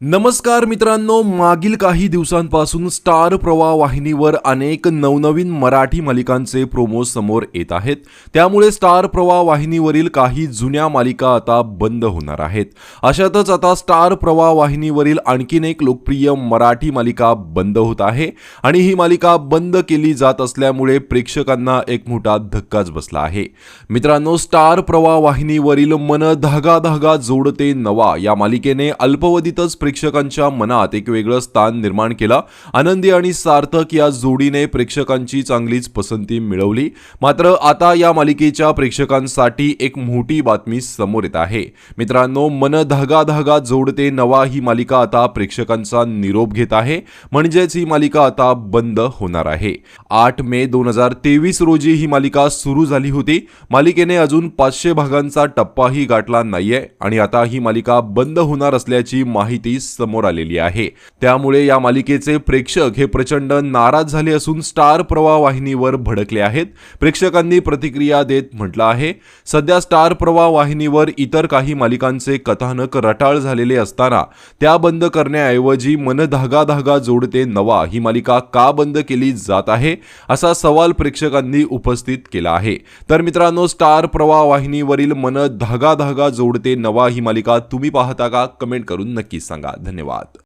नमस्कार मित्रांनो मागील काही दिवसांपासून स्टार प्रवाह वाहिनीवर अनेक नवनवीन मराठी मालिकांचे प्रोमो समोर येत आहेत. त्यामुळे स्टार प्रवाह वाहिनीवरील काही जुन्या मालिका आता बंद होणार आहेत. अशातच आता स्टार प्रवाह वाहिनीवरील आणखीन एक लोकप्रिय मराठी मालिका बंद होत आहे आणि ही मालिका बंद केली जात असल्यामुळे प्रेक्षकांना एक मोठा धक्काच बसला आहे. मित्रांनो स्टार प्रवाह वाहिनीवरील मन धागा धागा जोडते नवा या मालिकेने अल्पवधीतच प्रेक्षकांच्या मनात एक वेगळं स्थान निर्माण केलं. आनंदी आणि सार्थक या जोडीने प्रेक्षकांची चांगलीच पसंती मिळवली. मात्र आता या मालिकेच्या प्रेक्षकांसाठी एक मोठी बातमी समोर येत आहे. मित्रांनो मन धागा धागा जोडते नवा ही मालिका आता प्रेक्षकांचा निरोप घेत आहे. म्हणजेच ही मालिका आता बंद होणार आहे. आठ मे दोन हजार तेवीस रोजी ही मालिका सुरू झाली होती. मालिकेने अजून पाचशे भागांचा टप्पाही गाठला नाहीये आणि आता ही मालिका बंद होणार असल्याची माहिती समोर आलेली आहे. त्यामुळे या मालिकेचे प्रेक्षक हे प्रचंड नाराज झाले असून स्टार प्रवाह वाहिनीवर भडकले आहेत. प्रेक्षकांनी प्रतिक्रिया देत म्हटलं आहे सध्या स्टार प्रवाह वाहिनीवर इतर काही मालिकांचे कथानक रटाळ झालेले असताना त्या बंद करण्याऐवजी मन धागा धागा जोडते नवा ही मालिका का बंद केली जात आहे असा सवाल प्रेक्षकांनी उपस्थित केला आहे. तर मित्रांनो स्टार प्रवाह वाहिनीवरील मन धागा धागा जोडते नवा ही मालिका तुम्ही पाहता का? कमेंट करून नक्कीच सांगा. सांगा धन्यवाद.